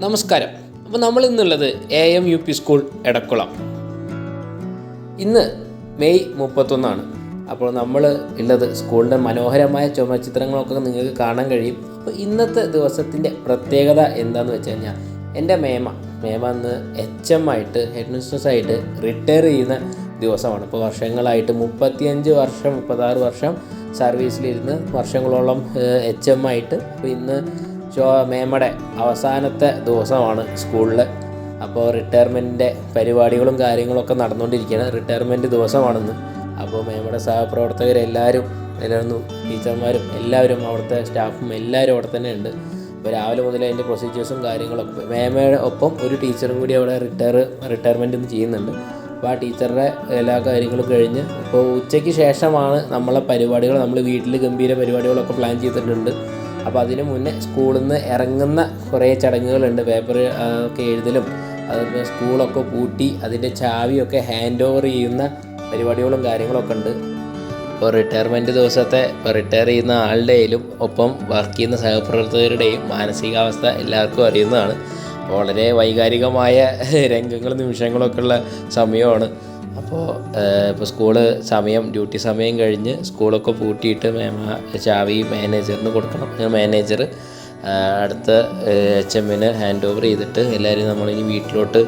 നമസ്കാരം. അപ്പോൾ നമ്മൾ ഇന്നുള്ളത് A M U P school Edakkulam. ഇന്ന് മെയ് മുപ്പത്തൊന്നാണ്. അപ്പോൾ നമ്മൾ ഉള്ളത് സ്കൂളിന്റെ മനോഹരമായ ചുമചിത്രങ്ങളൊക്കെ നിങ്ങൾക്ക് കാണാൻ കഴിയും. അപ്പോൾ ഇന്നത്തെ ദിവസത്തിന്റെ പ്രത്യേകത എന്താണെന്ന് വെച്ച് കഴിഞ്ഞാൽ എന്റെ മേമ മേമ അന്ന് എച്ച് എം ആയിട്ട് ഹെഡ് മിസ്റ്റേഴ്സ് ആയിട്ട് റിട്ടയർ ചെയ്യുന്ന ദിവസമാണ്. ഇപ്പോൾ വർഷങ്ങളായിട്ട് മുപ്പത്തിയഞ്ച് വർഷം മുപ്പത്താറ് വർഷം സർവീസിലിരുന്ന് വർഷങ്ങളോളം എച്ച് എം ആയിട്ട്. അപ്പോൾ ഇന്ന് ഷോ മേമ്മയുടെ അവസാനത്തെ ദിവസമാണ് സ്കൂളിൽ അപ്പോൾ റിട്ടയർമെന്റിന്റെ പരിപാടികളും കാര്യങ്ങളൊക്കെ നടന്നുകൊണ്ടിരിക്കുകയാണ് റിട്ടയർമെന്റ് ദിവസമാണെന്ന്. അപ്പോൾ മേമ്മയുടെ സഹപ്രവർത്തകരെല്ലാവരും എല്ലാവരും ടീച്ചർമാരും എല്ലാവരും അവിടുത്തെ സ്റ്റാഫും എല്ലാവരും അവിടെ തന്നെ ഉണ്ട്. അപ്പോൾ രാവിലെ മുതൽ അതിന്റെ പ്രൊസീജിയേഴ്സും കാര്യങ്ങളൊക്കെ മേമയുടെ ഒപ്പം ഒരു ടീച്ചറും കൂടി അവിടെ റിട്ടയർ റിട്ടയർമെന്റ് ചെയ്യുന്നുണ്ട്. അപ്പോൾ ആ ടീച്ചറുടെ എല്ലാ കാര്യങ്ങളും കഴിഞ്ഞ് ഇപ്പോൾ ഉച്ചയ്ക്ക് ശേഷമാണ് നമ്മളെ പരിപാടികൾ. നമ്മൾ വീട്ടിൽ ഗംഭീര പരിപാടികളൊക്കെ പ്ലാൻ ചെയ്തിട്ടുണ്ട്. അപ്പോൾ അതിന് മുന്നേ സ്കൂളിൽ നിന്ന് ഇറങ്ങുന്ന കുറേ ചടങ്ങുകളുണ്ട്. പേപ്പർ ഒക്കെ എഴുതലും അതിപ്പോൾ സ്കൂളൊക്കെ പൂട്ടി അതിന്റെ ചാവിയൊക്കെ ഹാൻഡ് ഓവർ ചെയ്യുന്ന പരിപാടികളും കാര്യങ്ങളൊക്കെ ഉണ്ട്. ഇപ്പോൾ റിട്ടയർമെന്റ് ദിവസത്തെ റിട്ടയർ ചെയ്യുന്ന ആളുടെയും ഒപ്പം വർക്ക് ചെയ്യുന്ന സഹപ്രവർത്തകരുടെയും മാനസികാവസ്ഥ എല്ലാവർക്കും അറിയുന്നതാണ്. വളരെ വൈകാരികമായ രംഗങ്ങളും നിമിഷങ്ങളൊക്കെ ഉള്ള സമയമാണ്. അപ്പോൾ ഇപ്പോൾ സ്കൂൾ സമയം ഡ്യൂട്ടി സമയം കഴിഞ്ഞ് സ്കൂളൊക്കെ പൂട്ടിയിട്ട് മേമ ചാവി മാനേജറിന് കൊടുക്കണം. മാനേജർ അടുത്ത എച്ച് എമ്മിന് ഹാൻഡ് ഓവർ ചെയ്തിട്ട് എല്ലാവരും നമ്മളിനി വീട്ടിലോട്ട്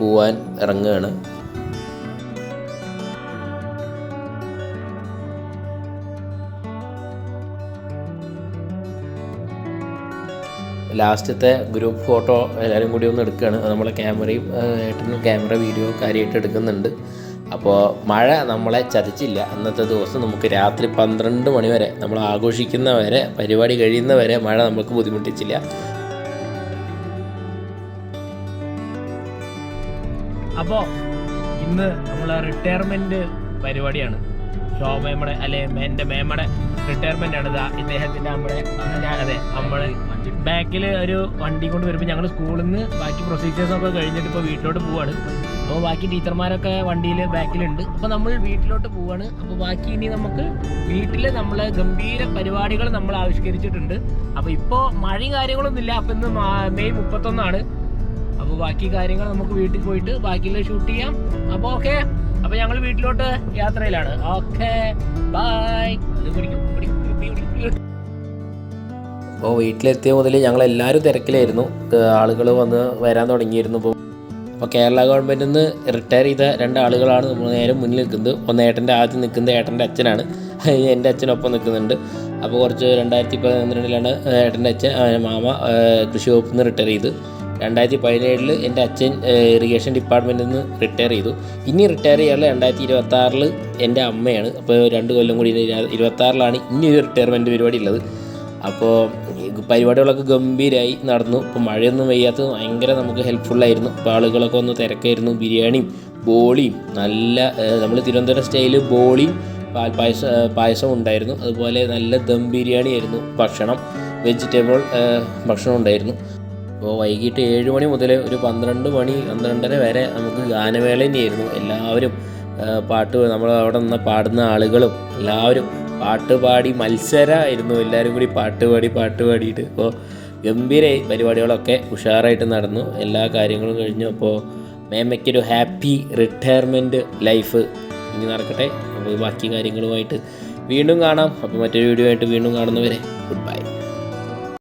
പോവാൻ ഇറങ്ങുകയാണ്. ലാസ്റ്റത്തെ ഗ്രൂപ്പ് ഫോട്ടോ എല്ലാവരും കൂടി ഒന്ന് എടുക്കുകയാണ്. നമ്മളെ ക്യാമറയും ഏട്ടനും ക്യാമറ വീഡിയോ കാര്യമായിട്ട് എടുക്കുന്നുണ്ട്. അപ്പോൾ മഴ നമ്മളെ ചതിച്ചില്ല. അന്നത്തെ ദിവസം നമുക്ക് രാത്രി പന്ത്രണ്ട് മണി വരെ നമ്മൾ ആഘോഷിക്കുന്ന വരെ പരിപാടി കഴിയുന്ന വരെ മഴ നമുക്ക് ബുദ്ധിമുട്ടിച്ചില്ല. അപ്പോൾ ഇന്ന് നമ്മളെ റിട്ടയർമെന്റ് പരിപാടിയാണ്. ശോഭയുടെ അല്ലെ എന്റെ മേമടെ റിട്ടയർമെന്റ് ആണ് ഇദ്ദേഹത്തിന്റെ നമ്മുടെ അതെ നമ്മളെ ബാക്കിൽ ഒരു വണ്ടി കൊണ്ട് വരുമ്പോൾ ഞങ്ങൾ സ്കൂളിൽ നിന്ന് ബാക്കി പ്രൊസീജിയേഴ്സ് ഒക്കെ കഴിഞ്ഞിട്ട് ഇപ്പോൾ വീട്ടിലോട്ട് പോവാണ്. അപ്പോൾ ബാക്കി ടീച്ചർമാരൊക്കെ വണ്ടിയിൽ ബാക്കിലുണ്ട്. അപ്പോൾ നമ്മൾ വീട്ടിലോട്ട് പോവാണ്. അപ്പോൾ ബാക്കി ഇനി നമുക്ക് വീട്ടിൽ നമ്മൾ ഗംഭീര പരിപാടികൾ നമ്മൾ ആവിഷ്കരിച്ചിട്ടുണ്ട്. അപ്പോൾ ഇപ്പോൾ മഴയും കാര്യങ്ങളൊന്നും ഇല്ല അപ്പോൾ ഇന്ന് മെയ് മുപ്പത്തൊന്നാണ്. അപ്പോൾ ബാക്കി കാര്യങ്ങൾ നമുക്ക് വീട്ടിൽ പോയിട്ട് ബാക്കിയുള്ള ഷൂട്ട് ചെയ്യാം. അപ്പോൾ ഓക്കെ അപ്പോൾ ഞങ്ങൾ വീട്ടിലോട്ട് യാത്രയിലാണ്. ഓക്കെ ബായ് അപ്പോൾ വീട്ടിലെത്തിയ മുതൽ ഞങ്ങളെല്ലാവരും തിരക്കിലായിരുന്നു. ആളുകൾ വന്ന് വരാൻ തുടങ്ങിയിരുന്നു ഇപ്പോൾ അപ്പോൾ കേരള ഗവൺമെന്റിൽ നിന്ന് റിട്ടയർ ചെയ്ത രണ്ട് ആളുകളാണ് നമ്മൾ നേരെ മുന്നിൽ നിൽക്കുന്നത്. ഒന്ന് ഏട്ടന്റെ ആദ്യം നിൽക്കുന്നത് ഏട്ടന്റെ അച്ഛനാണ്. എന്റെ അച്ഛനൊപ്പം നിൽക്കുന്നുണ്ട്. അപ്പോൾ കുറച്ച് രണ്ടായിരത്തി പന്ത്രണ്ടിലാണ് ഏട്ടന്റെ അച്ഛൻ മാമ കൃഷി വകുപ്പിൽ നിന്ന് റിട്ടയർ ചെയ്ത്. രണ്ടായിരത്തി പതിനേഴിൽ എന്റെ അച്ഛൻ ഇറിഗേഷൻ ഡിപ്പാർട്ട്മെന്റിൽ നിന്ന് റിട്ടയർ ചെയ്തു. ഇനി റിട്ടയർ ചെയ്യാനുള്ള രണ്ടായിരത്തി ഇരുപത്തി ആറിൽ എന്റെ അമ്മയാണ്. അപ്പോൾ രണ്ട് കൊല്ലം കൂടി ഇരുപത്തി ആറിലാണ് ഇനി ഒരു റിട്ടയർമെന്റ് പരിപാടി ഉള്ളത് അപ്പോൾ പരിപാടികളൊക്കെ ഗംഭീരമായി നടന്നു. ഇപ്പോൾ മഴയൊന്നും പെയ്യാത്തത് ഭയങ്കര നമുക്ക് ഹെൽപ്ഫുള്ളായിരുന്നു. അപ്പോൾ ആളുകളൊക്കെ ഒന്ന് തിരക്കായിരുന്നു. ബിരിയാണിയും ബോളിയും നല്ല നമ്മൾ തിരുവനന്തപുരം സ്റ്റൈൽ ബോളിയും പാൽ പായസ പായസം ഉണ്ടായിരുന്നു. അതുപോലെ നല്ല ദം ബിരിയാണി ആയിരുന്നു ഭക്ഷണം വെജിറ്റബിൾ ഭക്ഷണം ഉണ്ടായിരുന്നു. അപ്പോൾ വൈകിട്ട് ഏഴ് മണി മുതൽ ഒരു പന്ത്രണ്ട് മണി പന്ത്രണ്ടര വരെ നമുക്ക് ഗാനമേള തന്നെയായിരുന്നു. എല്ലാവരും പാട്ട് നമ്മൾ അവിടെ നിന്ന് പാടുന്ന ആളുകളും എല്ലാവരും പാട്ട് പാടി മത്സരമായിരുന്നു എല്ലാവരും കൂടി പാട്ട് പാടി പാട്ട് പാടിയിട്ട് ഇപ്പോൾ ഗംഭീര പരിപാടികളൊക്കെ ഉഷാറായിട്ട് നടന്നു. എല്ലാ കാര്യങ്ങളും കഴിഞ്ഞു. അപ്പോൾ മേമയ്ക്കൊരു ഹാപ്പി റിട്ടയർമെന്റ് ലൈഫ് ഇനി നടക്കട്ടെ. അപ്പോൾ ബാക്കി കാര്യങ്ങളുമായിട്ട് വീണ്ടും കാണാം. അപ്പോൾ മറ്റൊരു വീഡിയോ ആയിട്ട് വീണ്ടും കാണുന്നവരെ ഗുഡ് ബൈ.